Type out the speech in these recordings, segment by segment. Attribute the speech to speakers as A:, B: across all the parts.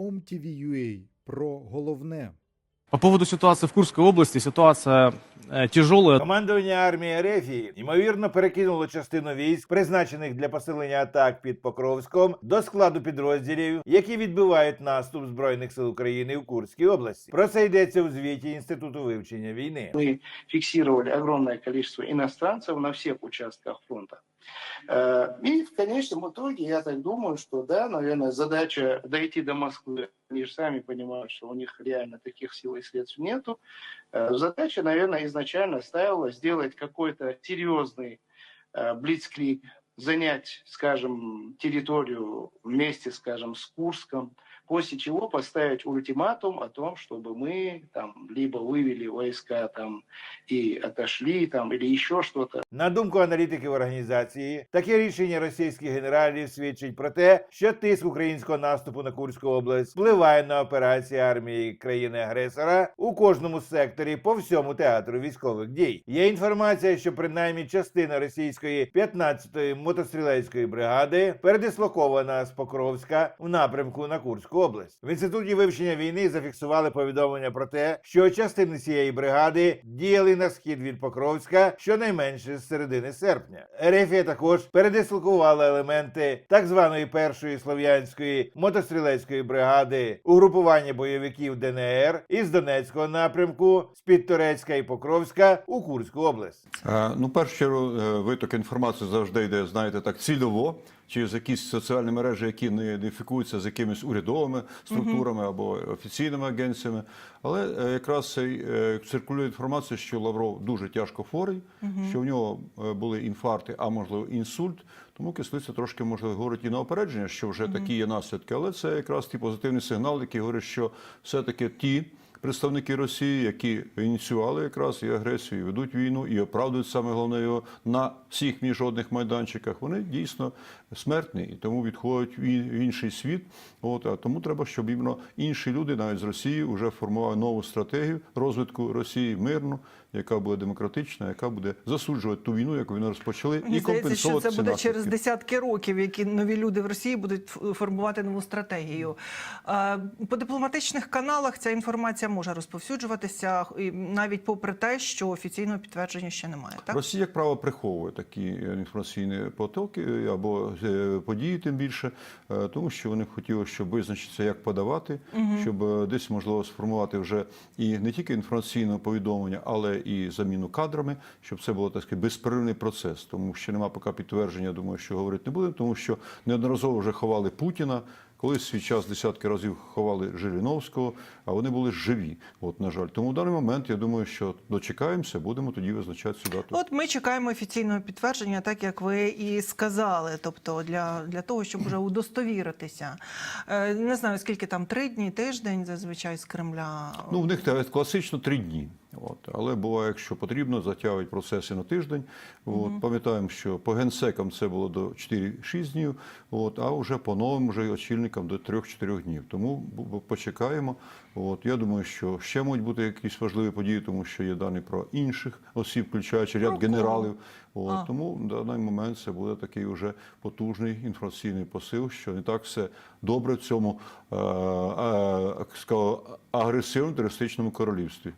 A: OMTV.ua про головне.
B: По поводу ситуации в Курской области, ситуация э, тяжелая.
C: Командування армії Рефії ймовірно перекинуло частину військ, призначених для посилення атак під Покровськом, до складу підрозділів, які відбивають наступ збройних сил України в Курській області. Про це йдеться у звіті інституту вивчення війни.
D: мы фиксировали огромное количество иностранцев на всех участках фронта. Э, И в конечном итоге, я так думаю, что да, наверное, задача дойти до Москвы. Они же сами понимают, что у них реально таких сил и средств нету. Э, Задача, наверное, изначально ставила сделать какой-то серьезный э, занять, скажем, территорию вместе, скажем, с Курском, после чего поставить ультиматум о том, чтобы мы там либо вывели войска там и отошли там или еще что-то.
C: На думку аналітиків організації, таке рішення російських генералів свідчить про те, що тиск українського наступу на Курську область впливає на операції армії країни-агресора у кожному секторі по всьому театру військових дій. Є інформація, що принаймні частина російської 15-ї мотострілецької бригади передислокована з Покровська в напрямку на Курську область. В інституті вивчення війни зафіксували повідомлення про те, що частини цієї бригади діяли на схід від Покровська щонайменше з середини серпня. Ерефія також передислокувала елементи так званої першої слов'янської мотострілецької бригади угрупування бойовиків ДНР із Донецького напрямку з під Торецька і Покровська у Курську область.
E: Е, Ну, першу чергу, е, виток інформації завжди йде, знаєте, так цільово, через якісь соціальні мережі, які не ідентифікуються з якимись урядовими структурами або офіційними агенціями. Але е, якраз е, циркулює інформація, що Лавров дуже тяжко хворий, що в нього е, були інфаркти, а можливо інсульт. Тому кислиця трошки можливо говорить і на опередження, що вже такі є наслідки. Але це якраз ті позитивний сигнал, який говорить, що все-таки ті представники Росії, які ініціювали якраз і агресію, і ведуть війну, і оправдують саме головне його на всіх міжнародних майданчиках. Вони дійсно смертні і тому відходять в інший світ. От а тому треба, щоб іменно інші люди, навіть з Росії, вже формували нову стратегію розвитку Росії мирну, яка буде демократична, яка буде засуджувати ту війну, яку вони розпочали,
F: Мені
E: і
F: здається, що
E: компенсувати
F: це буде
E: наслідки.
F: через десятки років, які нові люди в Росії будуть формувати нову стратегію. По дипломатичних каналах ця інформація може розповсюджуватися, навіть попри те, що офіційного підтвердження ще немає. Так
E: Росія, як правило, приховує такі інформаційні потоки або події, тим більше, е, тому що вони хотіли, щоб визначитися, як подавати, щоб е, десь можливо сформувати вже і не тільки інформаційне повідомлення, але і заміну кадрами, щоб це було так сказати, безперервний процес. Тому що нема поки підтвердження, думаю, що говорити не будемо, тому що неодноразово вже ховали Путіна. Колись свій час десятки разів ховали Жириновського, а вони були живі. От, на жаль. Тому в даний момент я думаю, що дочекаємося, будемо тоді визначати цю дату.
F: От ми чекаємо офіційного підтвердження, так як ви і сказали. Тобто для, для того, щоб вже удостовіритися. Е, Не знаю, скільки там три дні, тиждень зазвичай з Кремля.
E: Ну, в них класично три дні. От. Але буває, якщо потрібно, затягують процеси на тиждень. От. Пам'ятаємо, що по генсекам це було до 4-6 днів, от. а вже по новим вже очільникам до 3-4 днів. Тому почекаємо. От. Я думаю, що ще можуть бути якісь важливі події, тому що є дані про інших осіб, включаючи ряд
F: Про
E: генералів. От.
F: А.
E: Тому в даний момент це буде такий вже потужний інформаційний посил, що не так все добре в цьому е, е, сказав, агресивному терористичному королівстві.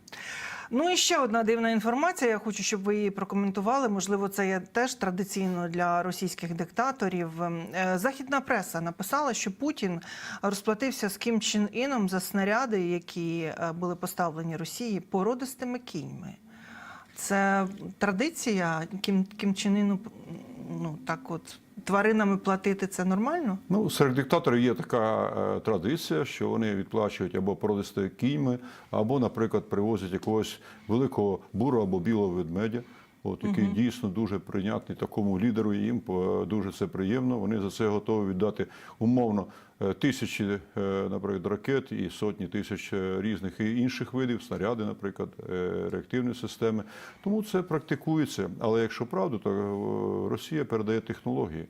F: Ну і ще одна дивна інформація. Я хочу, щоб ви її прокоментували. Можливо, це є теж традиційно для російських диктаторів. Ем, е, Західна преса написала, що Путін розплатився з Кім Чен Іном за снаряди, які е, були поставлені Росії породистими кіньми. Це традиція Кім, Кім Чен Іну, ну так от тваринами платити це нормально?
E: Ну, серед диктаторів є така е, традиція, що вони відплачують або породистою кіньми, або, наприклад, привозять якогось великого буру або білого ведмедя. От який дійсно дуже прийнятний такому лідеру. Їм е, дуже це приємно. Вони за це готові віддати умовно е, тисячі, е, наприклад, ракет і сотні тисяч різних і інших видів, снаряди, наприклад, реактивні системи. Тому це практикується. Але якщо правду, то Росія передає технології.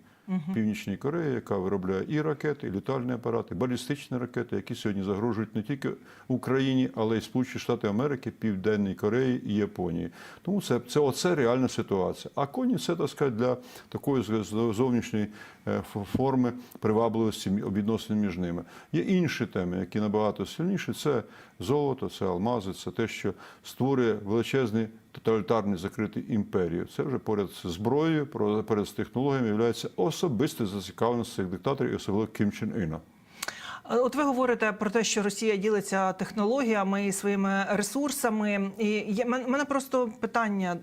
E: Північній Кореї, яка виробляє і ракети, і літальні апарати, і балістичні ракети, які сьогодні загрожують не тільки Україні, але й Сполучені Штати Америки, Південній Кореї і Японії. Тому це, це оце реальна ситуація. А коні це так сказати, для такої зовнішньої е, форми привабливості відносин між ними. Є інші теми, які набагато сильніші. Це золото, це алмази, це те, що створює величезний тоталітарний закритий імперію. Це вже поряд з зброєю, поряд з технологіями, є особистою зацікавленістю цих диктаторів, і особливо Кім Чен Іна.
F: Е, От ви говорите про те, що Росія ділиться технологіями і своїми ресурсами. І я мене просто питання: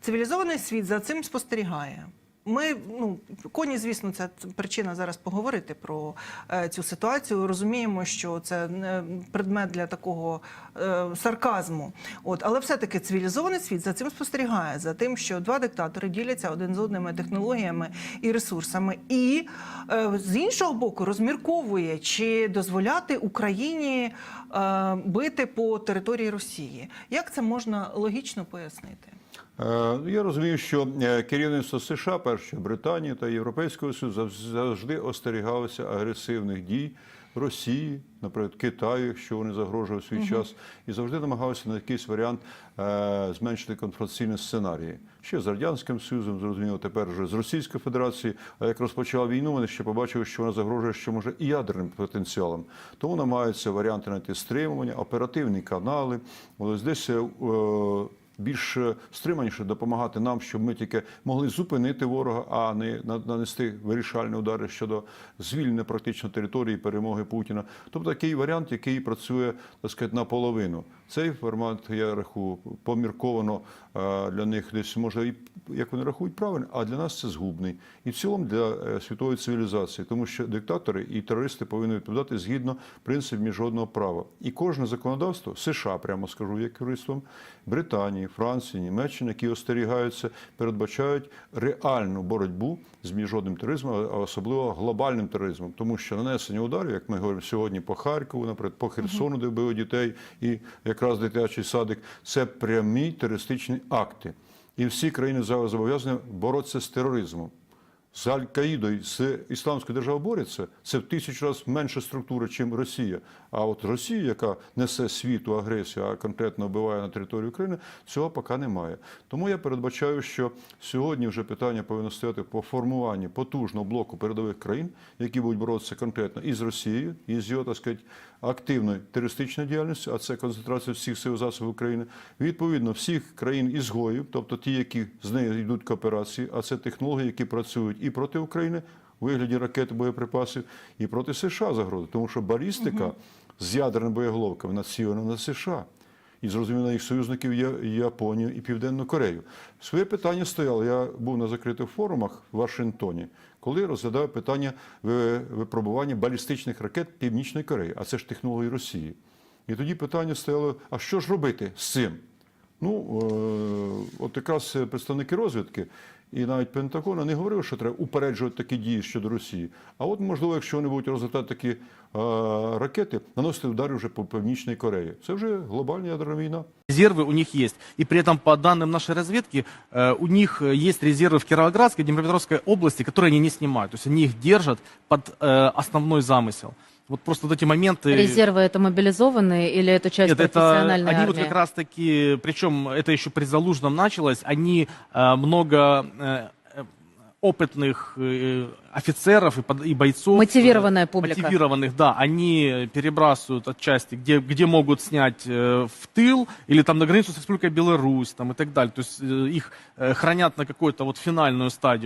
F: цивілізований світ за цим спостерігає. Ми ну коні, звісно, це причина зараз поговорити про е, цю ситуацію. Розуміємо, що це не предмет для такого е, сарказму. От, але все-таки цивілізований світ за цим спостерігає за тим, що два диктатори діляться один з одними технологіями і ресурсами, і е, з іншого боку розмірковує, чи дозволяти Україні е, бити по території Росії. Як це можна логічно пояснити?
E: Е, Я розумію, що е, керівництво США, перше Британії та Європейського Союзу завжди остерігалося агресивних дій Росії, наприклад, Китаю, якщо вони загрожують в свій час, і завжди намагалися на якийсь варіант е, зменшити конфронтаційні сценарії. Ще з радянським союзом, зрозуміло, тепер вже з Російською Федерацією. А як розпочала війну, вони ще побачили, що вона загрожує, що може і ядерним потенціалом. Тому намагаються варіанти знайти стримування, оперативні канали. Ось десь. Більш е, стриманіше допомагати нам, щоб ми тільки могли зупинити ворога, а не нанести вирішальні удари щодо звільнення практично території перемоги Путіна. Тобто такий варіант, який працює так сказати, наполовину. Цей формат я рахую помірковано е, для них десь може і як вони рахують правильно, а для нас це згубний. І в цілому для е, світової цивілізації, тому що диктатори і терористи повинні відповідати згідно принципів міжнародного права. І кожне законодавство США, прямо скажу, як юристом, Британії, Франції, Німеччини, які остерігаються, передбачають реальну боротьбу з міжнародним тероризмом, а особливо глобальним тероризмом, тому що нанесення ударів, як ми говоримо сьогодні по Харкову, наприклад, по Херсону, де вбили дітей, і якраз дитячий садик, це прямі терористичні акти. І всі країни зараз зобов'язані боротися з тероризмом. З Аль-Каїдою, з Ісламською державою борються, це в тисячу разів менша структура, ніж Росія. А от Росія, яка несе світу агресію, а конкретно вбиває на території України, цього поки немає. Тому я передбачаю, що сьогодні вже питання повинно стояти по формуванні потужного блоку передових країн, які будуть боротися конкретно і з Росією, і з його, так сказати, активною терористичною діяльністю, а це концентрація всіх сил засобів України, відповідно всіх країн ізгоїв, тобто ті, які з нею йдуть кооперації, а це технології, які працюють і проти України у вигляді ракет, боєприпасів, і проти США загрози, тому що балістика з ядерними боєголовками націлена на США. І зрозуміло, на їх союзників є Японію і Південну Корею. Своє питання стояло. Я був на закритих форумах в Вашингтоні, коли розглядав питання випробування балістичних ракет Північної Кореї, а це ж технології Росії. І тоді питання стояло: а що ж робити з цим? Ну, е, от якраз представники розвідки і навіть Пентагона не говорили, що треба упереджувати такі дії щодо Росії. А от, можливо, якщо вони будуть розглядати такі е, ракети, наносити удари вже по Північній Кореї. Це вже глобальна ядерна війна.
B: Резервы у них есть. И при этом, по данным нашей разведки, э, у них э, есть резервы в Кировоградской, Днепропетровской области, которые они не снимают. То есть они их держат под э, основной замысел. Вот просто вот эти моменты...
A: Резервы это мобилизованные или это часть
B: Нет, это
A: профессиональной
B: они вот
A: армии?
B: как раз таки, причем это еще при Залужном началось, они э, много э, опытных э, офицеров и, под- и бойцов.
A: Мотивированная публика.
B: Мотивированных, да. Они перебрасывают отчасти, где, где могут снять э, в тыл или там на границу с Республикой Беларусь там, и так далее. То есть э, их хранят на какую-то вот финальную стадию.